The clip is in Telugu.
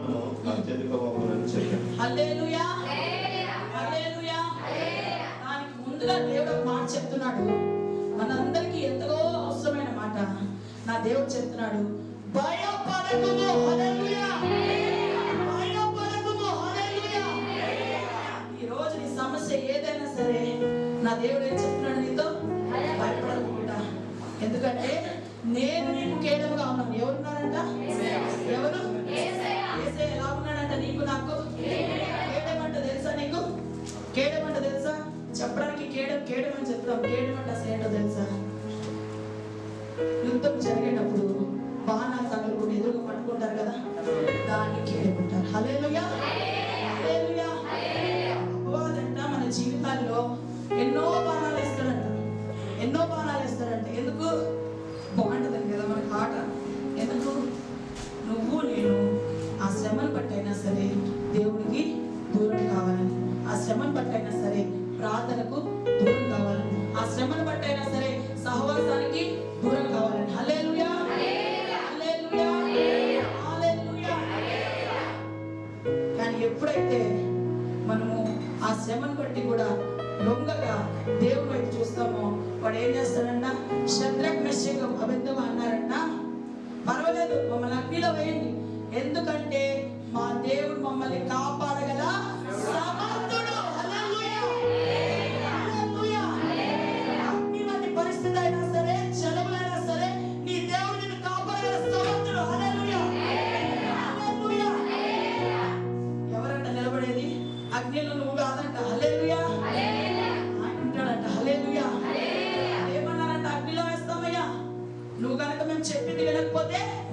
బలము అత్యధికమగునని చెప్పాను హల్లెలూయా. హల్లెలూయా. దానికి ముందుగా దేవుడు ఒక మాట చెప్తున్నాడు. మనందరికీ ఎంతో అవసరమైన మాట. నా దేవుడు చెప్తున్నాడు భయపడకుము హల్లెలూయా. భయపడకుము హల్లెలూయా. ఈ రోజు నీ సమస్య ఏదైనా సరే నా దేవుడు ఏం చెప్తున్నాడు నీతో? భయపడకుండా. ఎందుకంటే నేను నీకు కేడముగా ఉన్నాను. ఎవరున్నారంట? కేడమంట తెలుసా? చెప్పడానికి కేడం కేడం అని చెప్తాం కేడమంట అసలు ఏంటో తెలుసా? యుద్ధం జరిగేటప్పుడు బాణాలు తగలకుండా ఎదురుగా పట్టుకుంటారు కదా? దాన్ని కేడమంటారు హల్లెలూయా! శ్రమను బట్టైనా సరే సహవాసానికి దూరం హల్లెలూయా. హల్లెలూయా. హల్లెలూయా. కానీ ఎప్పుడైతే మనము ఆ శ్రమను బట్టి కూడా లొంగగా దేవుని వైపు చూస్తామో వాడు ఏం చేస్తాడంట? శత్రక్ మెస్సేగా అబద్ధం అన్నారంట. పర్వాలేదు మమ్మల్ని అగ్నిలో వేయండి. ఎందుకంటే మా దేవుడు మమ్మల్ని సమర్థుడు poder?